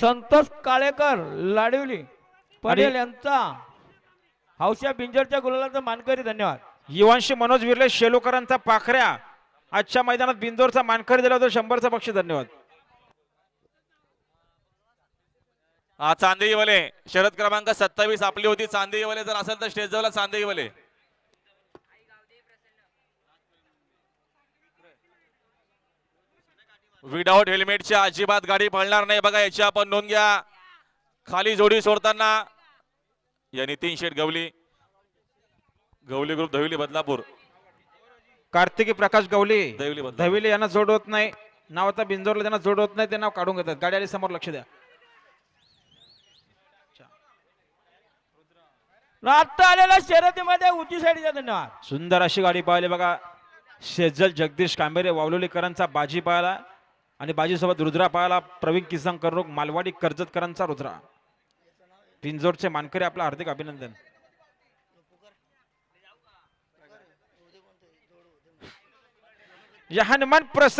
संतोष काळेकर लाडवली. पटेल यांचा हौशा बिंजरच्या गुलालाचा मानकरी धन्यवाद. युवांशी मनोज विर्ले शेलोकरांचा पाखऱ्या. आजच्या मैदानात बिंदोरचा मानकरी दिला होता शंभरचा बक्षीस धन्यवाद. हा चांदेवाले शरद क्रमांक सत्तावीस आपली होती चांदेवाले जर असेल तर स्टेजला चांदेवाले विदाऊट हेल्मेटच्या अजिबात गाडी पळणार नाही. बघा याची आपण नोंद घ्या. खाली जोडी सोडताना या नितीन शेठ गवली. गवली ग्रुप धविली बदलापूर. कार्तिकी प्रकाश गवले. दैवली बदलापूर. धविले यांना जोड होत नाही. नाव आता बिंदोरला त्यांना जोड होत नाही ते नाव काढून घेतात. गाडी आली समोर लक्ष द्या. आता आलेल्या शर्यतीमध्ये उची साईडचा धन्यवाद. सुंदर अशी गाडी पाहिली बघा. शेजल जगदीश कांबेरे वावलोलीकरांचा बाजी पाहिला. आणि बाजीसोबत रुद्रा पाहायला प्रवीण किसन कर्णूक मालवाडी कर्जतकरांचा रुद्रा. पिंजोरचे मानकरी आपलं हार्दिक अभिनंदन. या हनुमान प्रस